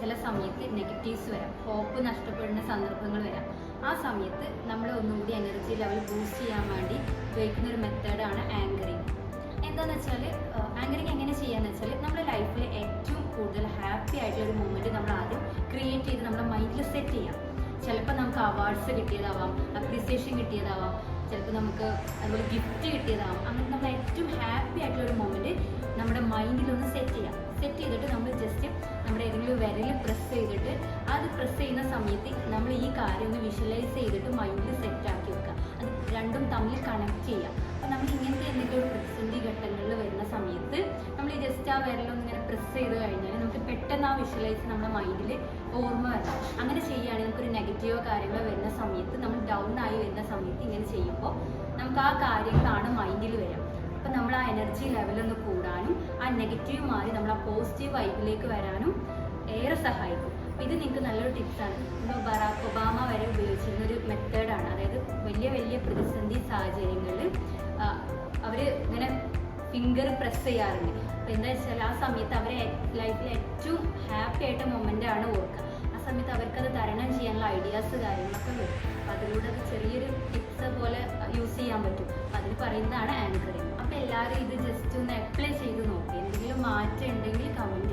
ചില സമയത്ത് നെഗറ്റീവ്സ് വരാം. ഹോപ്പ് നഷ്ടപ്പെടുന്ന സന്ദർഭങ്ങൾ വരാം. ആ സമയത്ത് നമ്മൾ ഒന്നുകൂടി എനർജി ലെവൽ ബൂസ്റ്റ് ചെയ്യാൻ വേണ്ടി ഉപയോഗിക്കുന്ന ഒരു മെത്തേഡാണ് ആങ്കറിങ് എന്താണെന്ന് വെച്ചാൽ ആങ്കറിങ് എങ്ങനെ ചെയ്യാന്ന് വെച്ചാൽ നമ്മുടെ ലൈഫിൽ ഏറ്റവും കൂടുതൽ ഹാപ്പി ആയിട്ടുള്ള ഒരു മൂമെന്റ് നമ്മൾ ആദ്യം ക്രിയേറ്റ് ചെയ്ത് നമ്മുടെ മൈൻഡിൽ സെറ്റ് ചെയ്യാം. ചിലപ്പോൾ നമുക്ക് അവാർഡ്സ് കിട്ടിയതാവാം അപ്രീസിയേഷൻ കിട്ടിയതാവാം ചിലപ്പോൾ നമുക്ക് അതുപോലെ ഗിഫ്റ്റ് കിട്ടിയതാവാം. അങ്ങനെ നമ്മൾ ഏറ്റവും ഹാപ്പി ആയിട്ടുള്ള ഒരു മൊമെന്റ് നമ്മുടെ മൈൻഡിൽ ഒന്ന് സെറ്റ് ചെയ്യാം. സെറ്റ് ചെയ്തിട്ട് നമ്മൾ ജസ്റ്റ് വിരൽ പ്രസ് ചെയ്തിട്ട് അത് പ്രസ് ചെയ്യുന്ന സമയത്ത് നമ്മൾ ഈ കാര്യം ഒന്ന് വിഷ്വലൈസ് ചെയ്തിട്ട് മൈൻഡ് സെറ്റ് ആക്കി വെക്കുക. അത് രണ്ടും തമ്മിൽ കണക്ട് ചെയ്യാം അപ്പോൾ നമ്മൾ ഇങ്ങനത്തെ എന്തെങ്കിലും ഒരു പ്രതിസന്ധി ഘട്ടങ്ങളിൽ വരുന്ന സമയത്ത് നമ്മൾ ഈ ജസ്റ്റ് ആ വിരലൊന്ന് ഇങ്ങനെ പ്രസ് ചെയ്ത് കഴിഞ്ഞാൽ നമുക്ക് പെട്ടെന്ന് ആ വിഷ്വലൈസ് നമ്മുടെ മൈൻഡിൽ ഓർമ്മ വരണം അങ്ങനെ ചെയ്യുകയാണെങ്കിൽ നമുക്കൊരു നെഗറ്റീവ് കാര്യങ്ങളോ വരുന്ന സമയത്ത് നമ്മൾ ഡൗൺ ആയി വരുന്ന സമയത്ത് ഇങ്ങനെ ചെയ്യുമ്പോൾ നമുക്ക് ആ കാര്യങ്ങളാണ് മൈൻഡിൽ വരിക അപ്പം നമ്മൾ ആ എനർജി ലെവലൊന്ന് കൂടാനും ആ നെഗറ്റീവ് മാറി നമ്മൾ ആ പോസിറ്റീവ് വൈബിലേക്ക് വരാനും ഏറെ സഹായിക്കും. ഇത് നിങ്ങൾക്ക് നല്ലൊരു ടിപ്സാണ് ഇപ്പോൾ ബറാക്ക് ഒബാമ വരെ ഉപയോഗിച്ചിരുന്ന ഒരു മെത്തേഡാണ് അതായത് വലിയ വലിയ പ്രതിസന്ധി സാഹചര്യങ്ങളിൽ അവർ ഇങ്ങനെ ഫിംഗർ പ്രസ് ചെയ്യാറുണ്ട്. അപ്പോൾ എന്താ വെച്ചാൽ ആ സമയത്ത് അവരെ ലൈഫിൽ ഏറ്റവും ഹാപ്പി ആയിട്ട് മൊമെന്റ് ആണ് ഓർക്കുക ആ സമയത്ത് അവർക്കത് തരണം ചെയ്യാനുള്ള ഐഡിയാസ് കാര്യങ്ങളൊക്കെ വരും. അപ്പോൾ അതിലൂടെ അത് ചെറിയൊരു ടിപ്സ് പോലെ യൂസ് ചെയ്യാൻ പറ്റും. അപ്പോൾ അതിൽ പറയുന്നതാണ് ആങ്കറിങ് അപ്പോൾ എല്ലാവരും ഇത് ജസ്റ്റ് ഒന്ന് അപ്ലൈ ചെയ്ത് നോക്കി. എന്തെങ്കിലും മാറ്റം ഉണ്ടെങ്കിൽ കമന്റ്